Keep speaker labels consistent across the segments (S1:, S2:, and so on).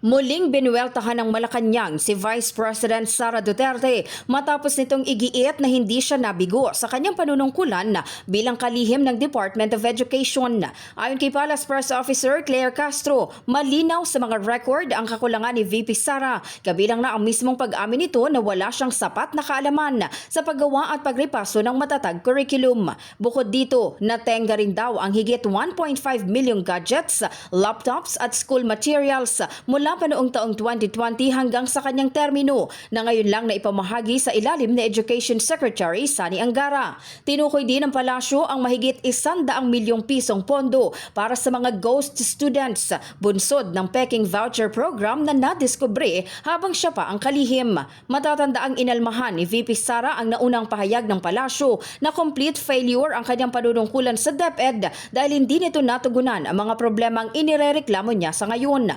S1: Muling binuweltahan ng Malacanang si Vice President Sara Duterte matapos nitong igiit na hindi siya nabigo sa kanyang panunungkulan bilang kalihim ng Department of Education. Ayon kay Palace Press Officer Claire Castro, malinaw sa mga record ang kakulangan ni VP Sara, kabilang na ang mismong pag-amin nito na wala siyang sapat na kaalaman sa paggawa at pagripaso ng matatag curriculum. Bukod dito, natenga rin daw ang higit 1.5 million gadgets, laptops at school materials mula pa noong taong 2020 hanggang sa kanyang termino na ngayon lang na ipamahagi sa ilalim ni Education Secretary Sani Angara. Tinukoy din ng palasyo ang mahigit isandaang milyong pisong pondo para sa mga ghost students, bunsod ng Peking Voucher Program na nadiskubre habang siya pa ang kalihim. Matatanda ang inalmahan ni VP Sara ang naunang pahayag ng palasyo na complete failure ang kanyang panunungkulan sa DepEd dahil hindi nito natugunan ang mga problemang inirereklamo niya sa ngayon.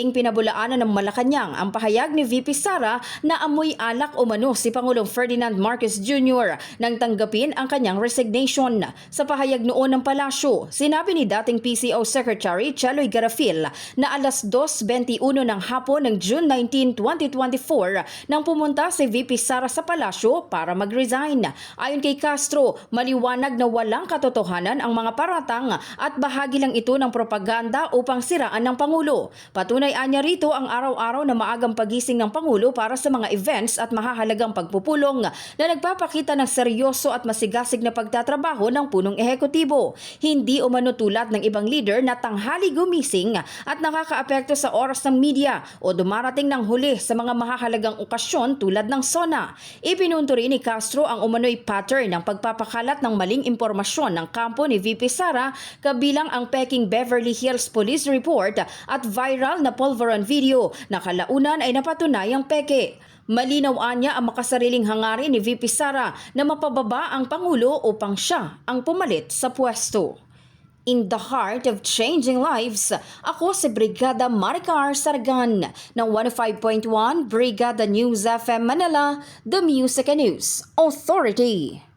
S1: Mariinding pinabulaanan ng Malacanang ang pahayag ni VP Sara na amoy alak umano si Pangulong Ferdinand Marcos Jr. nang tanggapin ang kanyang resignation. Sa pahayag noon ng palasyo, sinabi ni dating PCO Secretary Cheloy Garafil na alas 2.21 ng hapon ng June 19, 2024 nang pumunta si VP Sara sa palasyo para mag-resign. Ayon kay Castro, maliwanag na walang katotohanan ang mga paratang at bahagi lang ito ng propaganda upang siraan ng Pangulo. Patunay anya rito ang araw-araw na maagang pagising ng Pangulo para sa mga events at mahahalagang pagpupulong na nagpapakita ng seryoso at masigasig na pagtatrabaho ng punong ehekutibo. Hindi umano tulad ng ibang leader na tanghali gumising at nakakaapekto sa oras ng media o dumarating ng huli sa mga mahahalagang okasyon tulad ng SONA. Ipinunto rin ni Castro ang umano'y pattern ng pagpapakalat ng maling impormasyon ng kampo ni VP Sara kabilang ang Peking Beverly Hills Police Report at viral na pulveron video na kalaunan ay napatunayang peke. Malinaw anya ang makasariling hangarin ni VP Sara na mapababa ang Pangulo upang siya ang pumalit sa pwesto. In the heart of changing lives, ako si Brigada Maricar Sargan ng 105.1 Brigada News FM Manila, The Music and News Authority.